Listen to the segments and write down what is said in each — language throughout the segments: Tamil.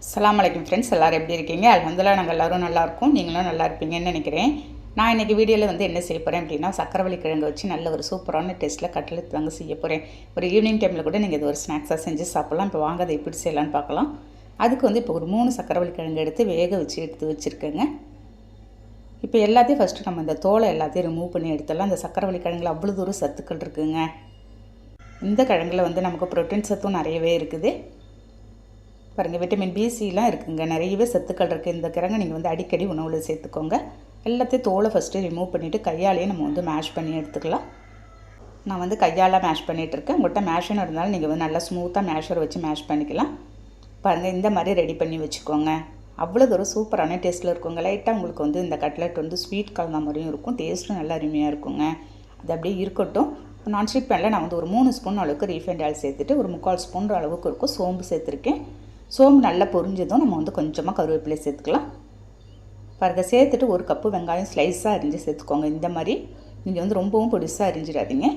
அஸ்லாம் வலைக்கம் ஃப்ரெண்ட்ஸ் எல்லோரும் எப்படி இருக்கீங்க? அல்ஹம்துலில்லாஹ் நாங்கள் எல்லோரும் நல்லாயிருக்கும் நீங்களும் நல்லா இருப்பீங்கன்னு நினைக்கிறேன். நான் இன்றைக்கி வீடியோவில் வந்து என்ன செய்ய போகிறேன் அப்படின்னா சக்கரவள்ளி கிழங்கு வச்சு நல்ல ஒரு சூப்பரான டேஸ்ட்டில் கட்டில் தாங்க செய்ய போகிறேன் ஒரு ஈவினிங் டைமில் கூட நீங்கள் இது ஒரு ஸ்நாக்ஸாக செஞ்சு சாப்பிட்லாம். இப்போ வாங்க அதை எப்படி செய்யலான்னு பார்க்கலாம். அதுக்கு வந்து இப்போ ஒரு மூணு சக்கரவள்ளி கிழங்கு எடுத்து வேக வச்சு எடுத்து வச்சுருக்கேங்க. இப்போ எல்லாத்தையும் ஃபஸ்ட்டு நம்ம இந்த தோலை எல்லாத்தையும் ரிமூவ் பண்ணி எடுத்துடலாம். அந்த சக்கரவள்ளி கிழங்குல அவ்வளோ தூரம் சத்துக்கள் இருக்குதுங்க இந்த கிழங்குல வந்து நமக்கு ப்ரோட்டீன் சத்தும் நிறையவே இருக்குது. பாருங்கள் விட்டமின் பிசிலாம் இருக்குங்க. நிறையவே சத்துக்கள் இருக்குது இந்த கிழங்கு நீங்கள் வந்து அடிக்கடி உணவில் சேர்த்துக்கோங்க. எல்லாத்தையும் தோலை ஃபஸ்ட்டு ரிமூவ் பண்ணிவிட்டு கையாலேயே நம்ம வந்து மேஷ் பண்ணி எடுத்துக்கலாம். நான் வந்து கையால் மேஷ் பண்ணிகிட்டு இருக்கேன். உங்கள்கிட்ட மேஷன் இருந்தாலும் நீங்கள் வந்து நல்லா ஸ்மூத்தாக மேஷர் வச்சு மேஷ் பண்ணிக்கலாம். பாருங்கள் இந்த மாதிரி ரெடி பண்ணி வச்சுக்கோங்க. அவ்வளோ தூரம் சூப்பரான டேஸ்ட்டில் இருக்குங்க. லைட்டாக உங்களுக்கு வந்து இந்த கட்லெட் வந்து ஸ்வீட் கலந்த மாதிரியும் இருக்கும். டேஸ்ட்டும் நல்லா அருமையாக இருக்குங்க. அது அப்படியே இருக்கட்டும். நான்ஸ்டிக் பேனில் நான் வந்து ஒரு மூணு ஸ்பூன் அளவுக்கு ரீஃபைண்ட் ஆயில் சேர்த்துட்டு ஒரு முக்கால் ஸ்பூன் அளவுக்கு இருக்கும். சோம்பு சேர்த்துருக்கேன். சோம்பு நல்லா பொரிஞ்சதும் நம்ம வந்து கொஞ்சமாக கருவேப்பிலை சேர்த்துக்கலாம். பாருங்க சேர்த்துட்டு ஒரு கப்பு வெங்காயம் ஸ்லைஸாக அரிஞ்சு சேர்த்துக்கோங்க. இந்த மாதிரி நீங்கள் வந்து ரொம்பவும் பொடிசாக அரிஞ்சிடாதீங்க.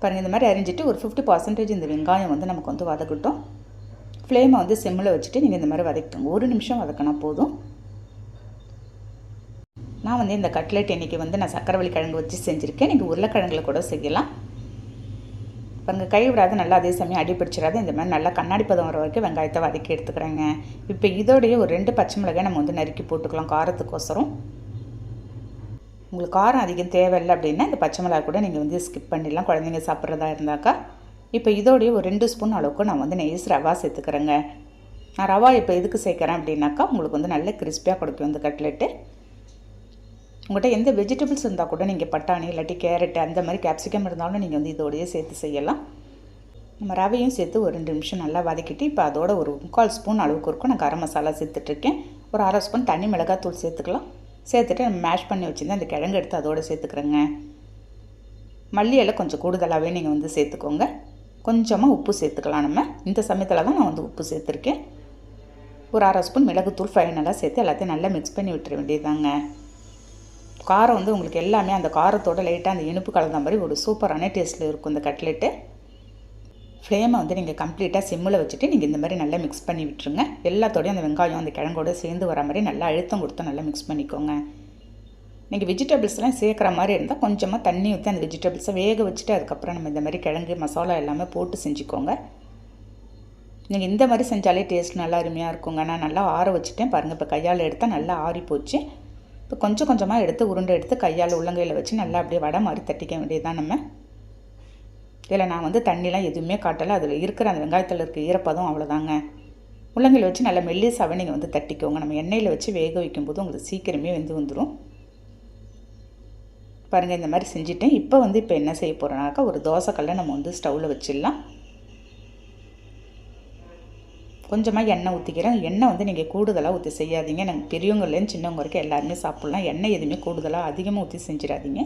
பாருங்கள் இந்த மாதிரி அரிஞ்சிட்டு ஒரு ஃபிஃப்டி பர்சன்டேஜ் இந்த வெங்காயம் வந்து நமக்கு வந்து வதக்கட்டும். ஃப்ளேமை வந்து சிம்மில் வச்சுட்டு நீங்கள் இந்த மாதிரி வதக்கிக்கோங்க. ஒரு நிமிஷம் வதக்கினா போதும். நான் வந்து இந்த கட்லெட் இன்றைக்கி வந்து நான் சக்கரவள்ளி கிழங்கு வச்சு செஞ்சுருக்கேன். நீங்கள் உருளைக்கிழங்குல கூட செய்யலாம். பாருங்கள் கை விடாத நல்லா அதே சமயம் அடிபிடிச்சிடாத இந்த மாதிரி நல்லா கண்ணாடி பதம் வர வரைக்கும் வெங்காயத்தை வதக்கி எடுத்துக்கிறேங்க. இப்போ இதோடைய ஒரு ரெண்டு பச்சை மிளகாய் நம்ம வந்து நறுக்கி போட்டுக்கலாம் காரத்துக்கோசரம். உங்களுக்கு காரம் அதிகம் தேவையில்லை அப்படின்னா இந்த பச்சை மிளகாய் கூட நீங்கள் வந்து ஸ்கிப் பண்ணிடலாம். குழந்தைங்க சாப்பிட்றதா இருந்தாக்கா. இப்போ இதோடைய ஒரு ரெண்டு ஸ்பூன் அளவுக்கு நான் வந்து நெய்ஸ் ரவா சேர்த்துக்கிறேங்க. நான் ரவா இப்போ எதுக்கு சேர்க்குறேன் அப்படின்னாக்கா உங்களுக்கு வந்து நல்ல கிறிஸ்பியாக கொடுக்கும் இந்த கட்லெட்டு. உங்கள்கிட்ட எந்த வெஜிடபிள்ஸ் இருந்தால் கூட நீங்கள் பட்டாணி இல்லாட்டி கேரட்டு அந்த மாதிரி கேப்சிகம் இருந்தாலும் நீங்கள் வந்து இதோடையே சேர்த்து செய்யலாம். நம்ம ரவையும் சேர்த்து ஒரு ரெண்டு நிமிஷம் நல்லா வதக்கிட்டு இப்போ அதோட ஒரு முக்கால் ஸ்பூன் அளவுக்கு இருக்கும். நான் கரம் மசாலா சேர்த்துட்ருக்கேன் ஒரு அரை ஸ்பூன் தண்ணி மிளகாத்தூள் சேர்த்துக்கலாம். சேர்த்துட்டு நம்ம மேஷ் பண்ணி வச்சுருந்தேன் அந்த கிழங்கு எடுத்து அதோடு சேர்த்துக்கிறேங்க. மல்லி இலை கொஞ்சம் கூடுதலாகவே நீங்கள் வந்து சேர்த்துக்கோங்க. கொஞ்சமாக உப்பு சேர்த்துக்கலாம் நம்ம. இந்த சமயத்தில் தான் நான் வந்து உப்பு சேர்த்துருக்கேன். ஒரு அரை ஸ்பூன் மிளகுத்தூள் ஃபைனலாக சேர்த்து எல்லாத்தையும் நல்லா மிக்ஸ் பண்ணி விட்டுற வேண்டியதாங்க காரம் வந்து உங்களுக்கு எல்லாமே அந்த காரத்தோட லைட்டாக அந்த இனிப்பு கலந்த மாதிரி ஒரு சூப்பரான டேஸ்ட்டில் இருக்கும் இந்த கட்லெட்டு ஃப்ளேமை வந்து நீங்கள் கம்ப்ளீட்டாக சிம்மில் வச்சுட்டு நீங்கள் இந்த மாதிரி நல்லா மிக்ஸ் பண்ணி விட்டுருங்க. எல்லாத்தோடையும் அந்த வெங்காயம் அந்த கிழங்கோட சேர்ந்து வர மாதிரி நல்லா அழுத்தம் கொடுத்து நல்லா மிக்ஸ் பண்ணிக்கோங்க. நீங்கள் வெஜிடபிள்ஸ்லாம் சேர்க்குற மாதிரி இருந்தால் கொஞ்சமாக தண்ணி ஊற்றி அந்த வெஜிடபிள்ஸை வேக வச்சுட்டு அதுக்கப்புறம் நம்ம இந்த மாதிரி கிழங்கு மசாலா எல்லாமே போட்டு செஞ்சுக்கோங்க. நீங்கள் இந்த மாதிரி செஞ்சாலே டேஸ்ட் நல்லா அருமையாக இருக்குங்க. நான் நல்லா ஆற வச்சுட்டேன். பாருங்கள் இப்போ கையால் எடுத்தால் நல்லா ஆறி போச்சு இப்போ கொஞ்சம் கொஞ்சமாக எடுத்து உருண்டை எடுத்து கையால் உள்ளங்கையில் வச்சு நல்லா அப்படியே வடை மாதிரி தட்டிக்க வேண்டியதுதான் நம்ம. இதில் நான் வந்து தண்ணிலாம் எதுவுமே காட்டலை. அதில் இருக்கிற அந்த வெங்காயத்தில் இருக்க ஈரப்பதம் அவ்வளோதாங்க உள்ளங்கையில் வச்சு நல்லா மெல்லிசாவே நீங்கள் வந்து தட்டிக்கோங்க. நம்ம எண்ணெயில் வச்சு வேக வைக்கும்போது உங்களுக்கு சீக்கிரமே வெந்து வந்துடும் பாருங்கள் இந்த மாதிரி செஞ்சுட்டேன். இப்போ வந்து இப்போ என்ன செய்ய போகிறோனாக்கா ஒரு தோசைக்கல்லை நம்ம வந்து ஸ்டவ்வில் வச்சிடலாம். கொஞ்சமாக எண்ணெய் ஊற்றிக்கிறேன் எண்ணெய் வந்து நீங்கள் கூடுதலாக ஊற்றி செய்யாதீங்க. நாங்கள் பெரியவங்கள்லேருந்து சின்னவங்க வரைக்கும் எல்லாருமே சாப்பிட்லாம். எண்ணெய் எதுவுமே கூடுதலாக அதிகமாக ஊற்றி செஞ்சிடாதீங்க.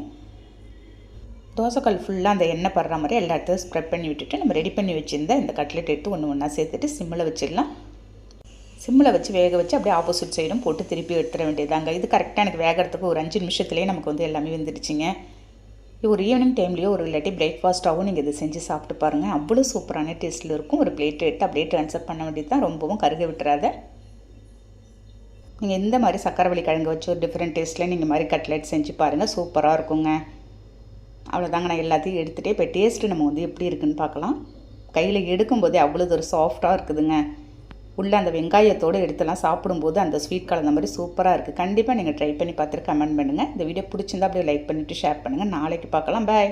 தோசைக்கல் ஃபுல்லாக அந்த எண்ணெய் படுற மாதிரி எல்லா இடத்தையும் ஸ்ப்ரெட் பண்ணி விட்டுட்டு நம்ம ரெடி பண்ணி வச்சுருந்த இந்த கட்லெட் எடுத்து ஒன்று ஒன்றா சேர்த்துட்டு சிம்மில் வச்சிடலாம். சிம்மில் வச்சு வேக வச்சு அப்படியே ஆப்போசிட் சைடும் போட்டு திருப்பி எடுத்துட வேண்டியதாங்க இது கரெக்டாக எனக்கு வேகிறதுக்கு ஒரு அஞ்சு நிமிஷத்துலேயே நமக்கு வந்து எல்லாமே வந்துடுச்சிங்க. ஒரு ஈவினிங் டைம்லேயோ ஒரு இல்லாட்டி பிரேக்ஃபாஸ்ட்டாகவும் நீங்கள் இதை செஞ்சு சாப்பிட்டு பாருங்கள் அவ்வளோ சூப்பரான டேஸ்ட்டில் இருக்கும். ஒரு பிளேட் எடுத்து அப்படியே ட்ரான்ஸ்ஃபர் பண்ண வேண்டியது தான். ரொம்பவும் கருக விட்டுறாத. நீங்கள் இந்த மாதிரி சக்கரவள்ளி கிழங்கு வச்சு ஒரு டிஃப்ரெண்ட் டேஸ்ட்டில் நீங்கள் மாதிரி கட்லெட் செஞ்சு பாருங்கள் சூப்பராக இருக்குங்க. அவ்வளோதாங்க நான் எல்லாத்தையும் எடுத்துகிட்டே இப்போ டேஸ்ட்டு நம்ம வந்து எப்படி இருக்குன்னு பார்க்கலாம். கையில் எடுக்கும்போதே அவ்வளோ ஒரு சாஃப்டாக இருக்குதுங்க. உள்ளே அந்த வெங்காயத்தோடு எடுத்துலாம் சாப்பிடும்போது அந்த ஸ்வீட் கலந்த மாதிரி சூப்பராக இருக்குது கண்டிப்பாக நீங்கள் ட்ரை பண்ணி பார்த்துட்டு கமெண்ட் பண்ணுங்கள் இந்த வீடியோ பிடிச்சிருந்தா அப்படியே லைக் பண்ணிவிட்டு ஷேர் பண்ணுங்கள் நாளைக்கு பார்க்கலாம். பாய்